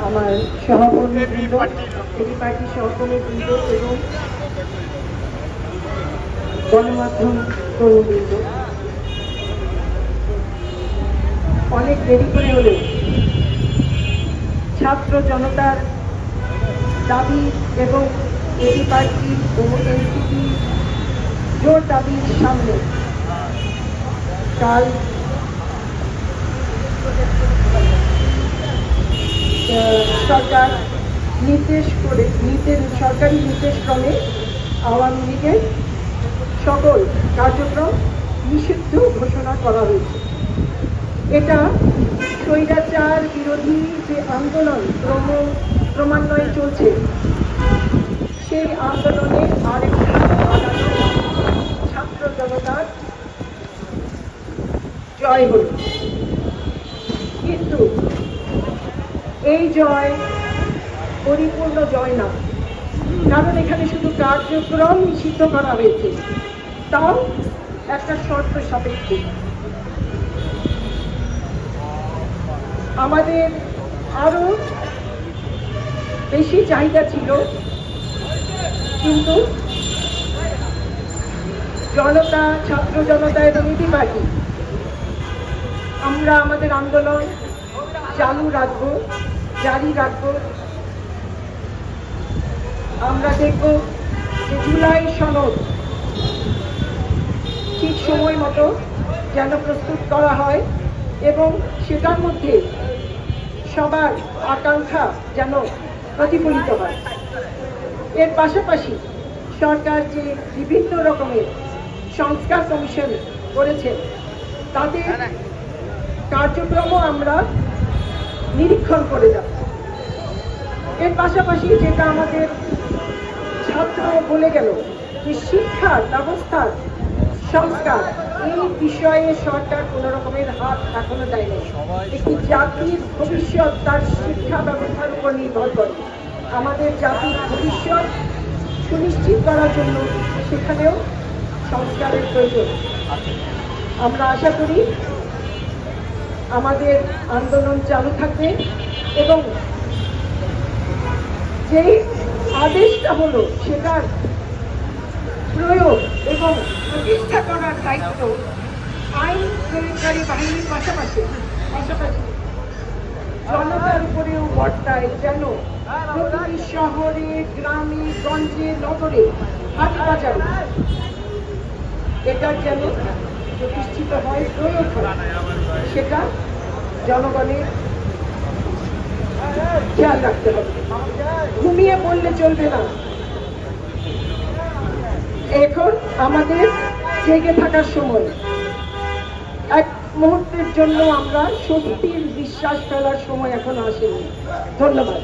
আমার এবং গণমাধ্যম অনেক দেরি করে হলেও ছাত্র জনতার দাবি এবং এটি পার্টি ও এনসিপি জোর দাবির সামনে কাল সরকার নির্দেশ করে সরকারি নির্দেশক্রমে আওয়ামী লীগের সকল কার্যক্রম নিষিদ্ধ ঘোষণা করা হয়েছে। এটা স্বৈরাচার বিরোধী যে আন্দোলন ক্রম, ক্রমান্বয়ে চলছে, সেই আন্দোলনে আরেকটি ছাত্র জনতার জয় হল। কিন্তু এই জয় পরিপূর্ণ জয় না। কারণ এখানে শুধু কার্যক্রম নিষিদ্ধ করা হয়েছে। তাও একটা শর্ত সাপেক্ষে। আমাদের আরও বেশি চাহিদা ছিল, কিন্তু জনতা, ছাত্র জনতা এবং ইতি আমরা আমাদের আন্দোলন চালু রাখব, জারি রাখব। আমরা দেখব যে জুলাই সনদ ঠিক সময় মতো যেন প্রস্তুত করা হয় এবং সেটার মধ্যে সবার আকাঙ্ক্ষা যেন প্রতিফলিত হয়। এর পাশাপাশি সরকার যে বিভিন্ন রকমের সংস্কার কমিশন করেছে তাদের কার্যক্রমও আমরা নিরীক্ষণ করে যাব এর পাশাপাশি যেটা আমাদের ছাত্র বলে গেল যে শিক্ষার ব্যবস্থার সংস্কার, এই বিষয়ে সরকার কোনো রকমের হাত এখনও দেয়নি। একটি জাতির ভবিষ্যৎ তার শিক্ষা ব্যবস্থার উপর নির্ভর করে। আমাদের জাতির ভবিষ্যৎ সুনিশ্চিত করার জন্য সেখানেও সংস্কারের প্রয়োজন। আমরা আশা করি আমাদের আন্দোলন চালু থাকবে এবং যেই আদেশটা হলো সেটার প্রয়োগ এবং প্রতিষ্ঠা করার দায়িত্ব আইন প্রয়োগকারী বাহিনীর পাশাপাশি পাশাপাশি জনতার উপরেও বর্তায় যেন প্রতিটি শহরে, গ্রামে, গঞ্জে, নগরে, হাট বাজারে এটা যেন প্রতিষ্ঠিত হয়, প্রয়োগ হয়। সেটা জনগণের খেয়াল রাখতে হবে। ঘুমিয়ে বললে চলবে না। এখন আমাদের জেগে থাকার সময়। এক মুহূর্তের জন্য আমরা সত্যির বিশ্বাস ফেলার সময় এখন আসেনি। ধন্যবাদ।